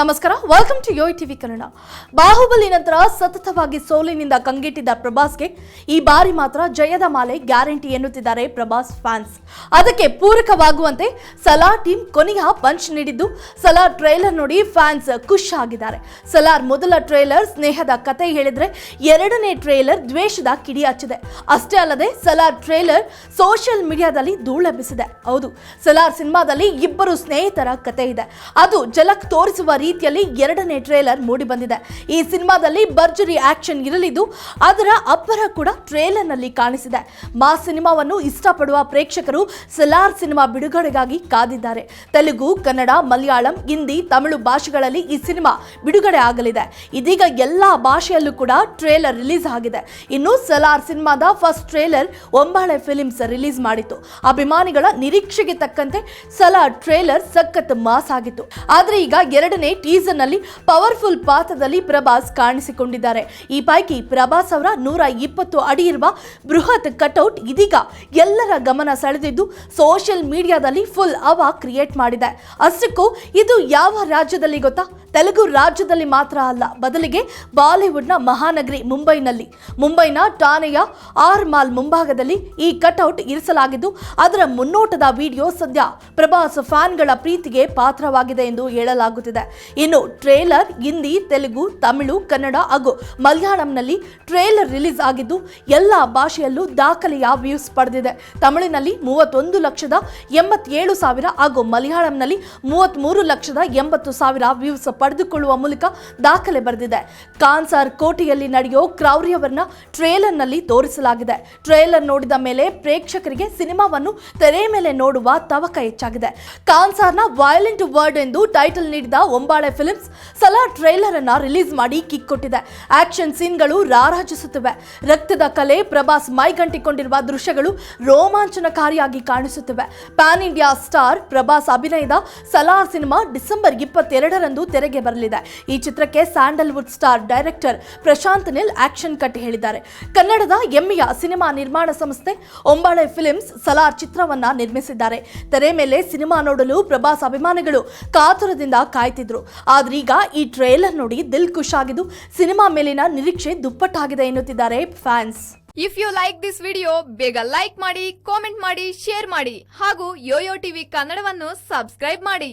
ನಮಸ್ಕಾರ welcome to YoYo TV Kannada. Baahubali ನಂತರ ಸತತವಾಗಿ ಸೋಲಿನಿಂದ ಕಂಗೆಟ್ಟಿದ್ದ ಪ್ರಭಾಸ್ಗೆ ಈ ಬಾರಿ ಮಾತ್ರ ಜಯದ ಮಾಲೆ ಗ್ಯಾರಂಟಿ ಎನ್ನುತ್ತಿದ್ದಾರೆ ಪ್ರಭಾಸ್ ಫ್ಯಾನ್ಸ್. ಅದಕ್ಕೆ ಪೂರಕವಾಗುವಂತೆ ಸಲಾರ್ ಟೀಮ್ ಕೊನೆಯ ಪಂಚ್ ನೀಡಿದ್ದು ಸಲಾರ್ ಟ್ರೈಲರ್ ನೋಡಿ ಫ್ಯಾನ್ಸ್ ಖುಷ್ ಆಗಿದ್ದಾರೆ. ಸಲಾರ್ ಮೊದಲ ಟ್ರೈಲರ್ ಸ್ನೇಹದ ಕತೆ ಹೇಳಿದ್ರೆ ಎರಡನೇ ಟ್ರೈಲರ್ ದ್ವೇಷದ ಕಿಡಿ ಹಚ್ಚಿದೆ. ಅಷ್ಟೇ ಅಲ್ಲದೆ ಸಲಾರ್ ಟ್ರೈಲರ್ ಸೋಷಿಯಲ್ ಮೀಡಿಯಾದಲ್ಲಿ ಧೂಳೆಬ್ಬಿಸಿದೆ ಹೌದು ಸಲಾರ್ ಸಿನಿಮಾದಲ್ಲಿ ಇಬ್ಬರು ಸ್ನೇಹಿತರ ಕತೆ ಇದೆ. ಅದು ಜಲಕ್ ತೋರಿಸುವ ರೀತಿಯಲ್ಲಿ ಎರಡನೇ ಟ್ರೇಲರ್ ಮೂಡಿ ಬಂದಿದೆ. ಈ ಸಿನಿಮಾದಲ್ಲಿ ಭರ್ಜರಿ ಆಕ್ಷನ್ ಇರಲಿದ್ದು, ಅದರ ಅಬ್ಬರ ಕೂಡ ಟ್ರೇಲರ್ನಲ್ಲಿ ಕಾಣಿಸಿದೆ. ಮಾ ಸಿನಿಮಾವನ್ನು ಇಷ್ಟಪಡುವ ಪ್ರೇಕ್ಷಕರು ಸಲಾರ್ ಸಿನಿಮಾ ಬಿಡುಗಡೆಗಾಗಿ ಕಾದಿದ್ದಾರೆ. ತೆಲುಗು, ಕನ್ನಡ, ಮಲಯಾಳಂ, ಹಿಂದಿ, ತಮಿಳು ಭಾಷೆಗಳಲ್ಲಿ ಈ ಸಿನಿಮಾ ಬಿಡುಗಡೆ ಆಗಲಿದೆ. ಇದೀಗ ಎಲ್ಲಾ ಭಾಷೆಯಲ್ಲೂ ಕೂಡ ಟ್ರೇಲರ್ ರಿಲೀಸ್ ಆಗಿದೆ. ಇನ್ನು ಸಲಾರ್ ಸಿನಿಮಾದ first trailer Hombale films release ಮಾಡಿತ್ತು. ಅಭಿಮಾನಿಗಳ ನಿರೀಕ್ಷೆಗೆ ತಕ್ಕಂತೆ ಸಲಾರ್ ಟ್ರೇಲರ್ ಸಖತ್ ಮಾಸ್ ಆಗಿತ್ತು. ಆದರೆ ಈಗ ಎರಡನೇ ಟೀಸರ್ನಲ್ಲಿ ಪವರ್ಫುಲ್ ಪಾತ್ರದಲ್ಲಿ ಪ್ರಭಾಸ್ ಕಾಣಿಸಿಕೊಂಡಿದ್ದಾರೆ. ಈ ಪೈಕಿ ಪ್ರಭಾಸ್ ಅವರ ನೂರ ಇಪ್ಪತ್ತು ಅಡಿ ಇರುವ ಬೃಹತ್ ಕಟೌಟ್ ಇದೀಗ ಎಲ್ಲರ ಗಮನ ಸೆಳೆದಿದ್ದು, ಸೋಷಿಯಲ್ ಮೀಡಿಯಾದಲ್ಲಿ ಫುಲ್ ಅವ ಕ್ರಿಯೇಟ್ ಮಾಡಿದೆ. ಅಷ್ಟಕ್ಕೂ ಇದು ಯಾವ ರಾಜ್ಯದಲ್ಲಿ ಗೊತ್ತಾ? ತೆಲುಗು ರಾಜ್ಯದಲ್ಲಿ ಮಾತ್ರ ಅಲ್ಲ, ಬದಲಿಗೆ ಬಾಲಿವುಡ್ನ ಮಹಾನಗರಿ ಮುಂಬೈನಲ್ಲಿ. ಮುಂಬೈನ ಠಾಣೆಯ ಆರ್ ಮಾಲ್ ಮುಂಭಾಗದಲ್ಲಿ ಈ ಕಟೌಟ್ ಇರಿಸಲಾಗಿದ್ದು, ಅದರ ಮುನ್ನೋಟದ ವಿಡಿಯೋ ಸದ್ಯ ಪ್ರಭಾಸ್ ಫ್ಯಾನ್ಗಳ ಪ್ರೀತಿಗೆ ಪಾತ್ರವಾಗಿದೆ ಎಂದು ಹೇಳಲಾಗುತ್ತಿದೆ. ಇನ್ನು ಟ್ರೇಲರ್ ಹಿಂದಿ, ತೆಲುಗು, ತಮಿಳು, ಕನ್ನಡ ಹಾಗೂ ಮಲಯಾಳಂನಲ್ಲಿ ಟ್ರೇಲರ್ ರಿಲೀಸ್ ಆಗಿದ್ದು ಎಲ್ಲ ಭಾಷೆಯಲ್ಲೂ ದಾಖಲೆಯ ವ್ಯೂಸ್ ಪಡೆದಿದೆ. ತಮಿಳಿನಲ್ಲಿ ಮೂವತ್ತೊಂದು ಲಕ್ಷದ ಎಂಬತ್ತೇಳು ಸಾವಿರ ಹಾಗೂ ಮಲಯಾಳಂನಲ್ಲಿ ಮೂವತ್ತ್ಮೂರು ಲಕ್ಷದ ಎಂಬತ್ತು ಸಾವಿರ ವ್ಯೂಸ್ ಪಡೆದುಕೊಳ್ಳುವ ಮೂಲಕ ದಾಖಲೆ ಬರೆದಿದೆ. ಕಾನ್ಸಾರ್ ಕೋಟೆಯಲ್ಲಿ ನಡೆಯೋ ಕ್ರೌರ್ಯವನ್ನ ಟ್ರೇಲರ್ನಲ್ಲಿ ತೋರಿಸಲಾಗಿದೆ. ಟ್ರೇಲರ್ ನೋಡಿದ ಮೇಲೆ ಪ್ರೇಕ್ಷಕರಿಗೆ ಸಿನಿಮಾವನ್ನು ತೆರೆ ಮೇಲೆ ನೋಡುವ ತವಕ ಹೆಚ್ಚಾಗಿದೆ. ಕಾನ್ಸಾರ್ನ ವಯಲೆಂಟ್ ವರ್ಡ್ ಎಂದು ಟೈಟಲ್ ನೀಡಿದ ಒಂಬಾಳೆ ಫಿಲ್ಮ್ಸ್ ಸಲಾ ಟ್ರೇಲರ್ ಅನ್ನ ರಿಲೀಸ್ ಮಾಡಿ ಕಿಕ್ ಕೊಟ್ಟಿದೆ. ಆಕ್ಷನ್ ಸೀನ್ಗಳು ರಾರಾಜಿಸುತ್ತಿವೆ. ರಕ್ತದ ಕಲೆ, ಪ್ರಭಾಸ್ ಮೈಗಂಟಿಕೊಂಡಿರುವ ದೃಶ್ಯಗಳು ರೋಮಾಂಚನಕಾರಿಯಾಗಿ ಕಾಣಿಸುತ್ತಿವೆ. ಪ್ಯಾನ್ ಇಂಡಿಯಾ ಸ್ಟಾರ್ ಪ್ರಭಾಸ್ ಅಭಿನಯದ ಸಲಾರ್ ಸಿನಿಮಾ ಡಿಸೆಂಬರ್ ಇಪ್ಪತ್ತೆರಡರಂದು ತೆರೆಗೆ ಬರಲಿದೆ. ಈ ಚಿತ್ರಕ್ಕೆ Sandalwood star director Prashanth Neel action cut ಹೇಳಿದ್ದಾರೆ. ಕನ್ನಡದ ಎಮ್ಮೆಯ ಸಿನಿಮಾ ನಿರ್ಮಾಣ ಸಂಸ್ಥೆ ಒಂಬಾಳೆ ಫಿಲ್ಮ್ಸ್ ಸಲಾರ್ ಚಿತ್ರವನ್ನ ನಿರ್ಮಿಸಿದ್ದಾರೆ. ತೆರೆ ಮೇಲೆ ಸಿನಿಮಾ ನೋಡಲು ಪ್ರಭಾಸ್ ಅಭಿಮಾನಿಗಳು ಕಾತುರದಿಂದ ಕಾಯ್ತಿದ್ರು. ಆದ್ರೀಗ ಈ ಟ್ರೇಲರ್ ನೋಡಿ ದಿಲ್ ಖುಷ್ ಆಗಿದ್ದು ಸಿನಿಮಾ ಮೇಲಿನ ನಿರೀಕ್ಷೆ ದುಪ್ಪಟ್ಟಾಗಿದೆ ಎನ್ನುತ್ತಿದ್ದಾರೆ fans. If you like this video ಬೇಗ ಲೈಕ್ ಮಾಡಿ ಕಾಮೆಂಟ್ ಮಾಡಿ ಶೇರ್ ಮಾಡಿ ಹಾಗೂ ಯೋಯೋ ಟಿವಿ ಕನ್ನಡವನ್ನು ಸಬ್ಸ್ಕ್ರೈಬ್ ಮಾಡಿ.